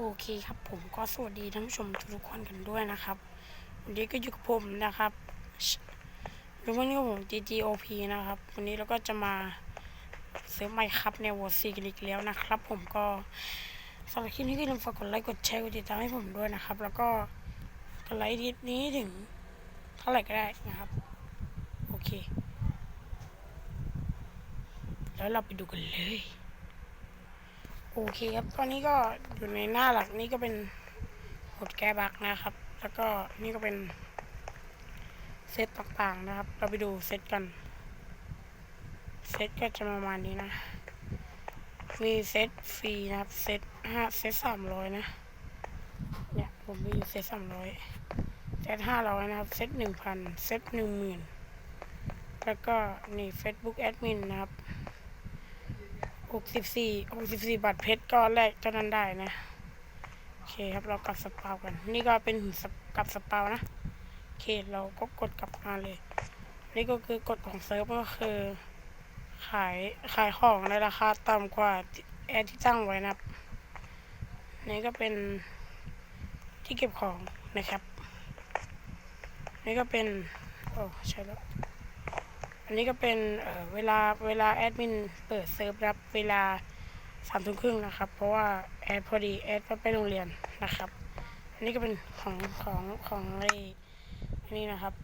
โอเคครับ ผมก็สวัสดีท่านผู้ชมทุกคนกันด้วยนะครับ วันนี้ก็อยู่กับผมนะครับรู้ว่านี่ก็ผม GGOP นะครับ วันนี้เราก็จะมาเซิร์ฟไมค์ครับในวอร์ซีกันอีกแล้วนะครับ ผมก็สำหรับคลิปนี้ก็อย่าลืมฝากกดไลค์กดแชร์กดติดตามให้ผมด้วยนะครับ แล้วก็กดไลค์คลิปนี้ถึงเท่าไหร่ก็ได้นะครับ โอเค แล้วเราไปดูกันเลย โอเคครับ ตอนนี้ก็อยู่ในหน้าหลักนี่ก็เป็นกดแก้บักนะครับ แล้วก็นี่ก็เป็นเซตต่างๆนะครับ เราไปดูเซตกัน เซตก็จะประมาณนี้นะ มีเซตฟรีนะครับ เซตห้าเซตสามร้อยนะ เนี่ยผมมีเซตสามร้อยเซตห้าร้อยนะครับ เซตหนึ่งพันเซตหนึ่งหมื่นแล้วก็นี่ Facebook Admin นะครับ หกสิบสี่หกสิบสี่บาทเพชรก็แลกเจ้านั้นได้นะโอเคครับเรากลับสปาวกัน นี่ก็เป็นหุ่นสกลับสปาวนะโอเคเราก็กดกลับมาเลย นี่ก็คือกฎของเซิร์ฟก็คือ ขายขายของในราคาต่ำกว่าแอร์ที่ตั้งไว้นะนี่ก็เป็นที่เก็บของนะครับ นี่ก็เป็น โอ้ใช่แล้ว อันนี้ก็เป็นเเวลาเวลาแอดมินเปิดเซิร์ฟรับเวลาสามทุ่มครึ่งนะครับ เพราะว่าแอดพอดีแอดไปโรงเรียนนะครับ อันนี้ก็เป็นของของของไอ้นนี้นะครับ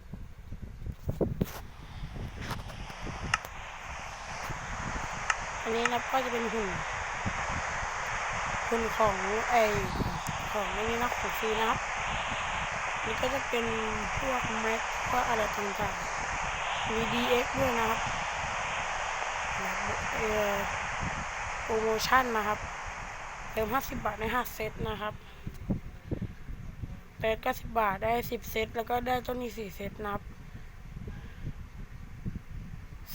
อันนี้นะก็จะเป็นหุ่นหุ่นของไอของไอนี้นะของฟรีนะครับอันนี่ก็จะเป็นพวกแม็กพวกอะไรต่างๆ มี DX ด้วยนะครับเออโปรโมชั่นนะครับเติม50 บาทใน5เซตนะครับเติม90บาทได้10เซตแล้วก็ได้เจ้านี้4เซตนับ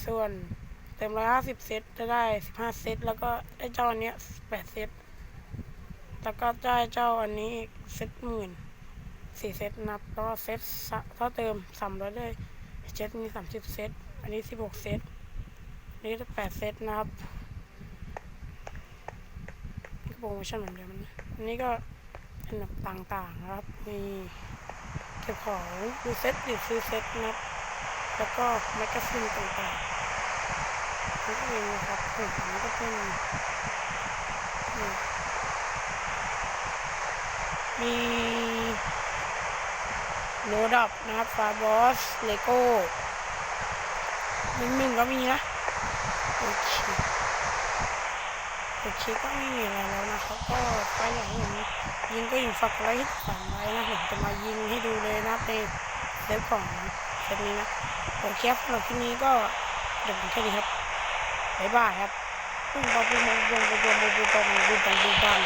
ส่วนเติม150เซตจะได้15เซตแล้วก็ได้เจ้าอันเนี้ย8เซตแล้วก็ได้เจ้าอันนี้เซตหมื่นสี่เซตนับแล้วก็เซตถ้าเติมสามร้อยได้ เซตมีสามสิบเซต อันนี้สิบหกเซตอันนี้แปดเซตนะครับนี่ก็โปรโมชั่นเหมือนเดิมนะอันนี้ก็เป็นแบบต่างๆนะครับ มีเก็บของดูเซตหรือซื้อเซตนะครับ แล้วก็แมกกาซีนต่างๆนั่นเองนะครับผมอันนี้ก็เป็นมี โนดับนะครับฟาบอสเลโก้มินมินก็มีนะ โอเคโอเคก็ไม่มีอะไรแล้วนะครับ ก็ถ้าอย่ากให้ยิงก็ยู่ฝากไว้สามไว้นะผมจะมายิงให้ดูเลยนะในเซฟของเซฟนี้นะโอเคครับสำหรับคลิปนี้ก็เดี๋ยวผมแค่นี้ครับบ๊ายบายครับปุ้งปังปุ้งปังปุ้งปังปุ้งปังปุ้งปังปุ้งปังปุ้งปัง